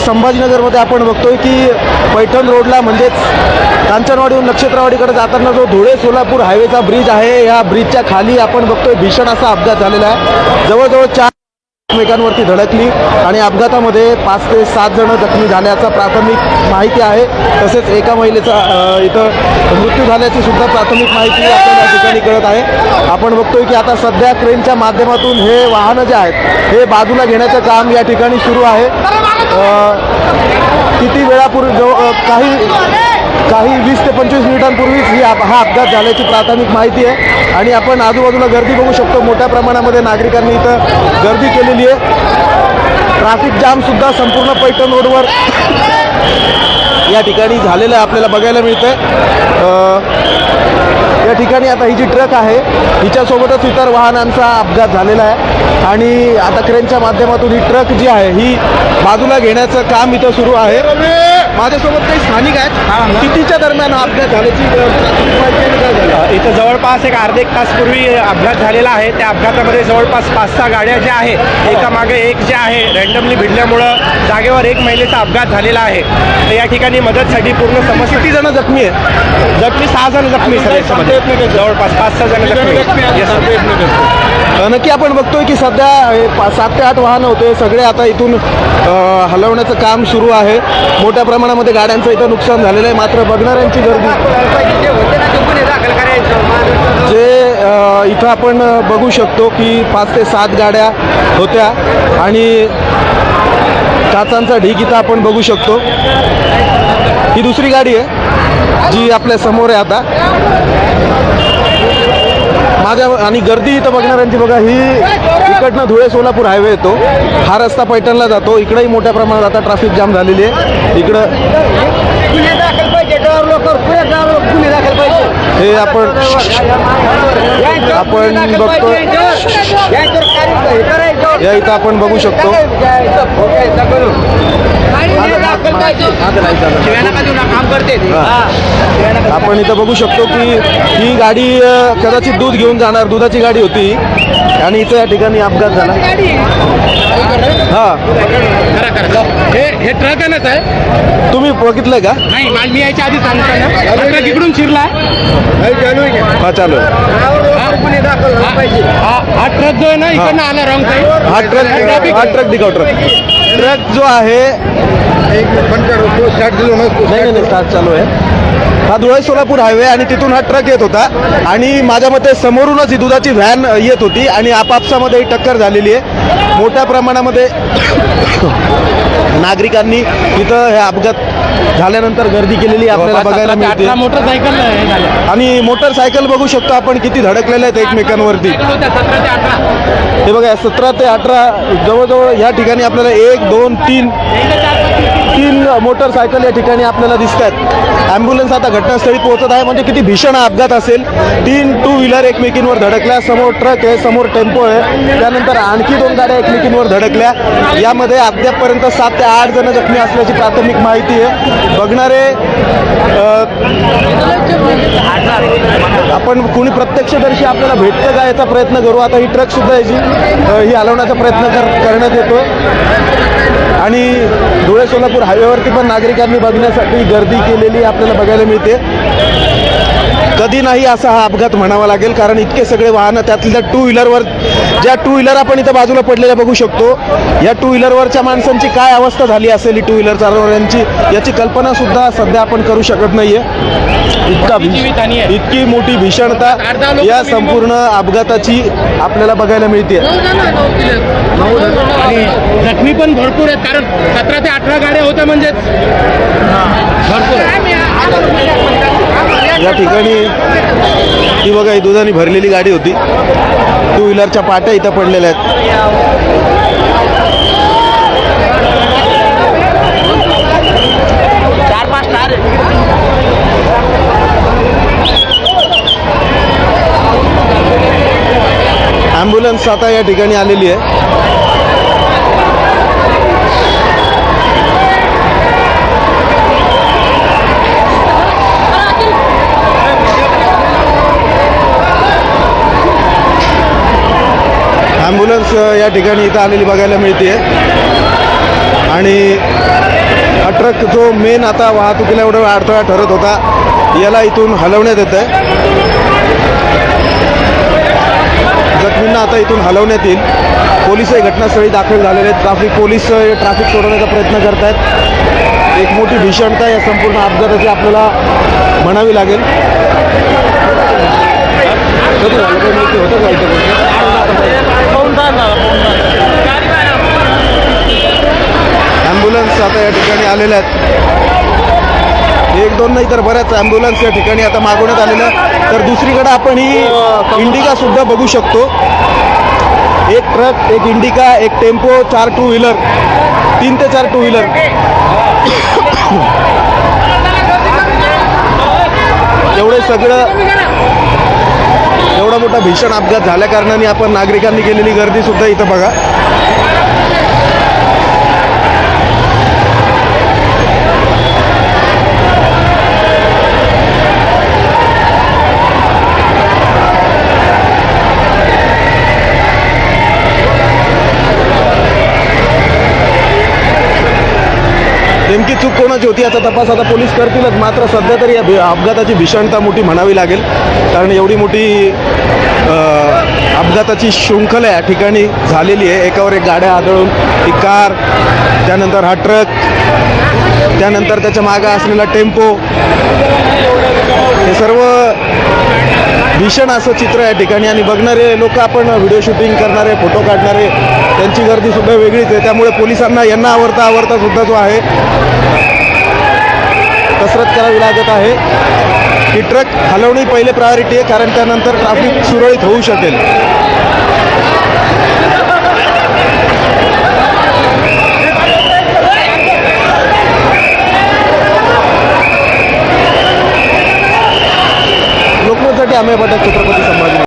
की संभाजीनगरमध्ये आपण बघतोय की पैठण रोडला म्हणजेच कांचनवाडीहून नक्षत्रवाडीकडे जाताना जो धुळे सोलापूर हायवेचा ब्रिज आहे या ब्रिजच्या खाली आपण बघतोय भीषण असा अपघात झालेला आहे. जवळजवळ चार एकमेकांवरती धडकली आणि अपघातामध्ये पाच ते सात जण जखमी झाल्याचा प्राथमिक माहिती आहे. तसेच एका महिलेचा इथं मृत्यू झाल्याची सुद्धा प्राथमिक माहिती आपल्याला या ठिकाणी कळत आहे. आपण बघतोय की आता सध्या क्रेनच्या माध्यमातून हे वाहनं जे आहेत हे बाजूला घेण्याचं काम या ठिकाणी सुरू आहे. किती वेळापूर्वी जो काही काही वीस ते पंचवीस मिनिटांपूर्वीच ही हा अपघात झाल्याची प्राथमिक माहिती आहे. आणि आपण आजूबाजूला गर्दी बघू शकतो. मोठ्या प्रमाणामध्ये नागरिकांनी इथं गर्दी केलेली आहे. ट्रॅफिक जाम सुद्धा संपूर्ण पैठण रोडवर या ठिकाणी झालेलं आहे आपल्याला बघायला मिळतंय. अ, या ठिकाणी आता ही जी ट्रक आहे हिच्यासोबतच इतर वाहनांचा अपघात झालेला आहे. आणि आता क्रेनच्या माध्यमातून ही ट्रक जी आहे ही बाजूला घेण्याचं काम इथं सुरू आहे. माझ्यासोबत काही स्थानिक आहेत. कितीच्या दरम्यान हा अपघात झाल्याची अ, प्राथमिक माहिती आहे काय झालं इथं जवळपास एक अर्धा एक तासपूर्वी अपघात झालेला आहे. त्या अपघातामध्ये जवळपास पाच सहा गाड्या ज्या आहेत एकामागे एक जे आहे रँडमली भिडल्यामुळं जागेवर एक महिलेचा अपघात झालेला आहे. तर या ठिकाणी मदतसाठी पूर्ण समस्या किती जण जखमी आहे जखमी सहा जण जखमी सर याच्यामध्ये. जवळपास पाच सहा जण जखमी नक्की आपण बघतोय की सध्या हे सात ते आठ वाहनं होते. सगळे आता इथून हलवण्याचं काम सुरू आहे. मोठ्या प्रमाणामध्ये गाड्यांचं इथं नुकसान झालेलं आहे. मात्र बघणाऱ्यांची गर्दी जे इथं आपण बघू शकतो की पाच ते सात गाड्या होत्या आणि काचांचा ढीक इथं आपण बघू शकतो. ही दुसरी गाडी आहे जी आपल्यासमोर आहे आता. माझ्या आणि गर्दी इथं बघणाऱ्यांची बघा ही इकडनं धुळे सोलापूर हायवे येतो. हा रस्ता पैठणला जातो. इकडंही मोठ्या प्रमाणात आता ट्रॅफिक जाम झालेली आहे. इकडं हे आपण आपण बघतो. या इथं आपण बघू शकतो. आपण इथं बघू शकतो की ही गाडी कदाचित दूध घेऊन जाणार दुधाची गाडी होती. आणि इथं या ठिकाणी अपघात झाला. हा. हे हे ट्रकच आहे तुम्ही बघितलंय का? नाही माल मी यायच्या आधी सांगतो ना. ट्रक इकडून शिरला. हा चालू हा हा ट्रक जो आहे ना इकडनं आला रॉंग साईड हा ट्रक हा ट्रक दिखाव ट्रक ट्रक जो आहे नाही नाही नाही स्टार्ट चालू आहे. हा धुळे सोलापूर हायवे आणि तिथून हा ट्रक येत होता. आणि माझ्या मते समोरूनच ही दुधाची व्हॅन येत होती आणि आपापसामध्ये ही टक्कर झालेली आहे. मोठ्या प्रमाणामध्ये नागरिकांनी इथं हे अपघात झाल्यानंतर गर्दी केलेली आपल्याला बघायला मिळते. मोटरसायकल आणि मोटरसायकल बघू शकतो आपण किती धडकलेल्या आहेत एकमेकांवरती. हे बघा सतरा ते अठरा जवळजवळ या ठिकाणी आपल्याला एक दोन तीन तीन मोटरसायकल या ठिकाणी आपल्याला दिसत आहेत ॲम्ब्युलन्स आता घटनास्थळी पोहोचत आहे. म्हणजे किती भीषण अपघात असेल. तीन टू व्हीलर एकमेकींवर धडकल्या. समोर ट्रक आहे समोर टेम्पो आहे. त्यानंतर आणखी दोन गाड्या एकमेकींवर धडकल्या. यामध्ये अद्यापपर्यंत सात ते आठ जण जखमी असल्याची प्राथमिक माहिती आहे. बघणारे आपण कुणी प्रत्यक्षदर्शी आपल्याला भेटतं का याचा प्रयत्न करू? आता ही ट्रक सुद्धा याची ही हलवण्याचा प्रयत्न कर करण्यात येतोय. आणि धुळे सोलापूर हायवेवरती पण नागरिकांनी बघण्यासाठी गर्दी केलेली आपल्याला बघायला मिळते. कधी नाही असा हा अपघात म्हणावा लागेल कारण इतके सगळे वाहनं त्यातल्या टू व्हीलरवर ज्या टू व्हीलर आपण इथं बाजूला पडलेल्या बघू शकतो या टू व्हीलरवरच्या माणसांची काय अवस्था झाली असेल ही टू व्हीलर चालवणाऱ्यांची याची कल्पना सुद्धा सध्या आपण करू शकत नाहीये इतका. इतकी मोठी भीषणता या संपूर्ण अपघाताची आपल्याला बघायला मिळते आणि जखमी पण भरपूर आहेत कारण सतरा ते अठरा गाड्या होत्या म्हणजेच भरपूर या ठिकाणी ही बघा ही दुधाने भरलेली गाडी होती. टू व्हीलरच्या पाट्या इथं पडलेल्या आहेत. चार पाच ॲम्ब्युलन्स आता या ठिकाणी आलेली आहे. ॲम्ब्युलन्स या ठिकाणी इथं आलेली बघायला मिळते आणि हा ट्रक जो मेन आता वाहतुकीला एवढा अडथळा ठरत होता याला इथून हलवण्यात येत आहे जखमींना आता इथून हलवण्यात येईल. पोलिसही घटनास्थळी दाखल झालेले आहेत. ट्राफिक पोलीस अ, ट्रॅफिक सोडवण्याचा प्रयत्न करत आहेत एक मोठी भीषणता या संपूर्ण अपघाताची आपल्याला म्हणावी लागेल. ॲम्ब्युलन्स आता या ठिकाणी आलेल्या आहेत. एक दोन नाही तर बऱ्याच ॲम्ब्युलन्स या ठिकाणी आता मागवण्यात आलेल्या तर दुसरीकडे आपण ही इंडिका सुद्धा बघू शकतो. एक ट्रक एक इंडिका एक टेम्पो चार टू व्हीलर तीन ते चार टू व्हीलर एवढे सगळं एवढा मोठा भीषण अपघात झाल्या कारणाने आपण नागरिकांनी केलेली गर्दी सुद्धा इथं बघा. चूक कोणाची होती याचा तपास आता पोलीस करतीलच. मात्र सध्या तरी या अपघाताची भीषणता मोठी म्हणावी लागेल. कारण एवढी मोठी अपघाताची शृंखला या ठिकाणी झालेली आहे. एकावर एक गाड्या आदळून ती कार त्यानंतर हा ट्रक त्यानंतर त्याच्या मागं असलेला टेम्पो. हे सर्व भीषण असं चित्र या ठिकाणी. आणि बघणारे लोक आपण व्हिडिओ शूटिंग करणारे फोटो काढणारे त्यांची गर्दी सुद्धा वेगळीच आहे. त्यामुळे पोलिसांना यांना आवडता आवडता सुद्धा जो आहे कसरत करावी लागत आहे. की ट्रक हलवणी पहिले प्रायोरिटी आहे कारण त्यानंतर ट्रॅफिक सुरळीत होऊ शकेल. आम्ही बदल छत्रपती